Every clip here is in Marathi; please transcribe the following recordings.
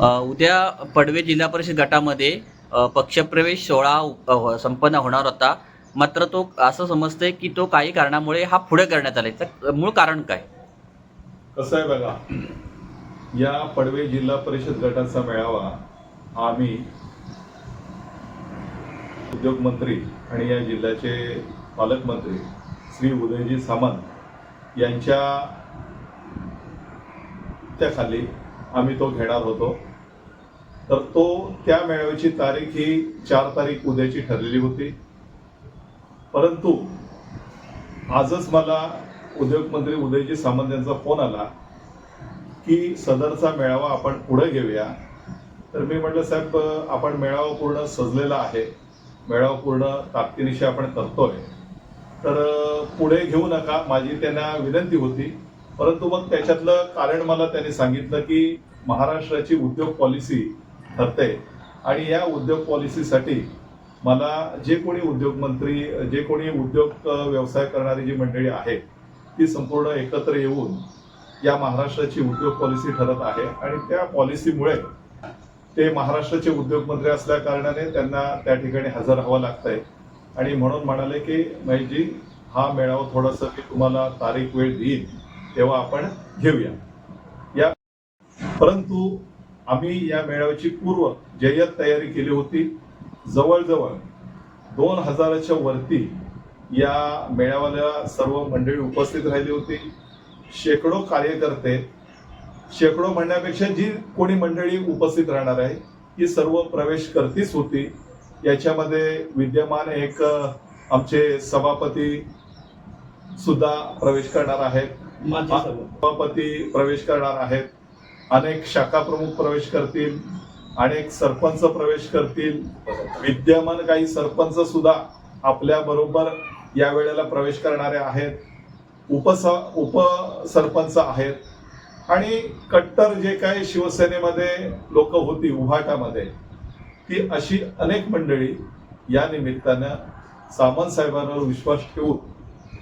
उद्या पडवे जिल्हा परिषद गटामध्ये पक्षप्रवेश सोहळा हो, संपन्न होणार होता. मात्र तो असं समजतंय की तो काही कारणामुळे हा पुढे करण्यात आला तर मूळ कारण काय? कसं आहे बघा या पडवे जिल्हा परिषद गटाचा मेळावा आम्ही उद्योग मंत्री आणि या जिल्ह्याचे पालकमंत्री श्री उदयजी सामंत यांच्या त्याखाली आम्ही तो घेणार होतो. तर तो त्या मेळाव्याची तारीख ही चार तारीख उद्याची ठरलेली होती. परंतु आजच मला उद्योगमंत्री उदयजी सामंत यांचा फोन आला की सदरचा मेळावा आपण पुढे घेऊया. तर मी म्हटलं साहेब आपण मेळावा पूर्ण सजलेला आहे. मेळावा पूर्ण ताकदीनिशी आपण करतोय. तर पुढे घेऊ नका. माझी त्यांना विनंती होती. परंतु मग त्याच्यातलं कारण मला त्यांनी सांगितलं की महाराष्ट्राची उद्योग पॉलिसी ठरते. आणि या उद्योग पॉलिसीसाठी मला जे कोणी उद्योगमंत्री जे कोणी उद्योग व्यवसाय करणारी जी मंडळी आहे ती संपूर्ण एकत्र येऊन या महाराष्ट्राची उद्योग पॉलिसी ठरत आहे. आणि त्या पॉलिसीमुळे ते महाराष्ट्राचे उद्योगमंत्री असल्या कारणाने त्यांना त्या ठिकाणी हजर राहावं लागतंय. आणि म्हणून म्हणाले की महेशजी हा मेळावा थोडासा मी तुम्हाला तारीख वेळ देईन. तेव्हा आपण घेऊया. या परंतु आम्ही या मेळाव्याची पूर्व जय्यत तयारी केली होती. जवळजवळ दोन हजाराच्या वरती या मेळाव्याला सर्व मंडळी उपस्थित राहिली होती. शेकडो कार्यकर्ते शेकडो म्हणण्यापेक्षा जी कोणी मंडळी उपस्थित राहणार आहे ती सर्व प्रवेश करतीच होती. याच्यामध्ये विद्यमान एक आमचे सभापती सुद्धा प्रवेश करणार आहेत. सभापती प्रवेश करणार आहेत. अनेक शाखा प्रमुख प्रवेश करतील. अनेक सरपंच प्रवेश करतील. विद्यमान काही सरपंच सुद्धा आपल्या बरोबर या वेळेला प्रवेश करणारे आहेत. उपस उपसरपंच आहेत. आणि कट्टर जे काही शिवसेनेमध्ये लोक होती उभाटामध्ये ती अशी अनेक मंडळी या निमित्तानं सामंत साहेबांवर विश्वास ठेवून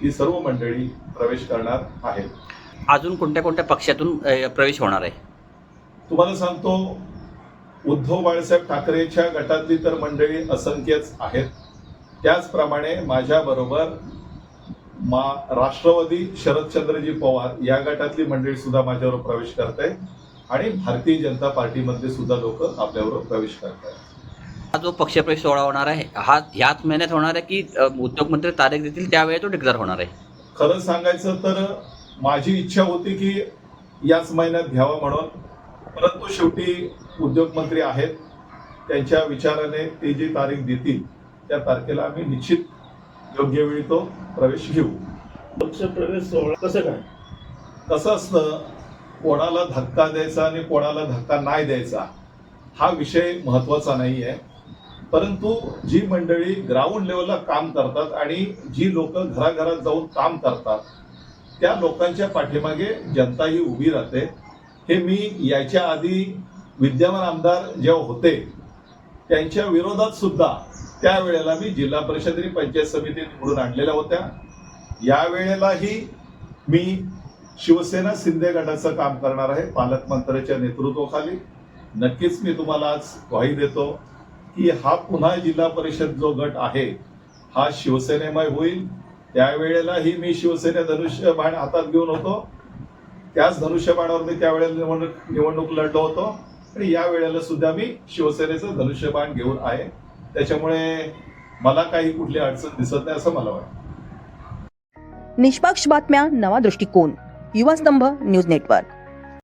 ही सर्व मंडळी प्रवेश करणार आहेत. अजून कोणत्या कोणत्या पक्षातून अ, प्रवेश होणार आहे? तुम्हाला सांगतो उद्धव बाळासाहेब ठाकरेच्या गटातली तर मंडळी असंख्यच आहेत. त्याचप्रमाणे माझ्याबरोबर मा राष्ट्रवादी शरदचंद्रजी पवार या गटातली मंडळी सुद्धा माझ्यावर प्रवेश करत आहे आणि भारतीय जनता पार्टीमधले सुद्धा लोक आपल्याबरोबर प्रवेश करत आहेत हा जो पक्षप्रवेश सोहळा होणार आहे हा ह्याच महिन्यात होणार आहे की उद्योगमंत्री तारीख देतील त्यावेळी तो डिक्लेअर होणार आहे? खरं सांगायचं तर माझी इच्छा होती की याच महिन्यात घ्यावा म्हणून परंतु शेवटी उद्योगमंत्री आहेत त्यांच्या विचाराने ते जी तारीख देतील त्या तारखेला आम्ही निश्चित योग्य वेळी तो प्रवेश घेऊ. पक्षप्रवेश सोहळा कसं काय? कसं असतं कोणाला धक्का द्यायचा आणि कोणाला धक्का नाही द्यायचा हा विषय महत्त्वाचा नाही आहे परंतु जी मंडळी ग्राउंड लेवलला काम करतात आणि जी लोक घराघरात जाऊन काम करतात त्या लोकांच्या पाठीमागे जनता ही उभी राहते. हे मी याच्या आधी विद्यमान आमदार जेव्हा होते त्यांच्या विरोधात सुद्धा त्यावेळेला मी जिल्हा परिषद आणि पंचायत समिती निवडून आणलेल्या होत्या. यावेळेलाही मी शिवसेना शिंदे गटाचं काम करणार आहे पालकमंत्र्याच्या नेतृत्वाखाली. नक्कीच मी तुम्हाला आज ग्वाही देतो. की हा पुन्हा जिल्हा परिषद जो गट आहे हा शिवसेनेमय होईल. त्यावेळेलाही मी शिवसेने धनुष्यबाण हातात घेऊन होतो. त्याच धनुष्यबाणावर मी त्यावेळेला निवडणूक निवडणूक लढलो होतो. आणि या वेळेला सुद्धा मी शिवसेनेचं धनुष्यबाण घेऊन आहे. त्याच्यामुळे मला काही कुठली अडचण दिसत नाही असं मला वाटतं. निष्पक्ष बातम्या नवा दृष्टिकोन. युवा स्तंभ न्यूज नेटवर्क.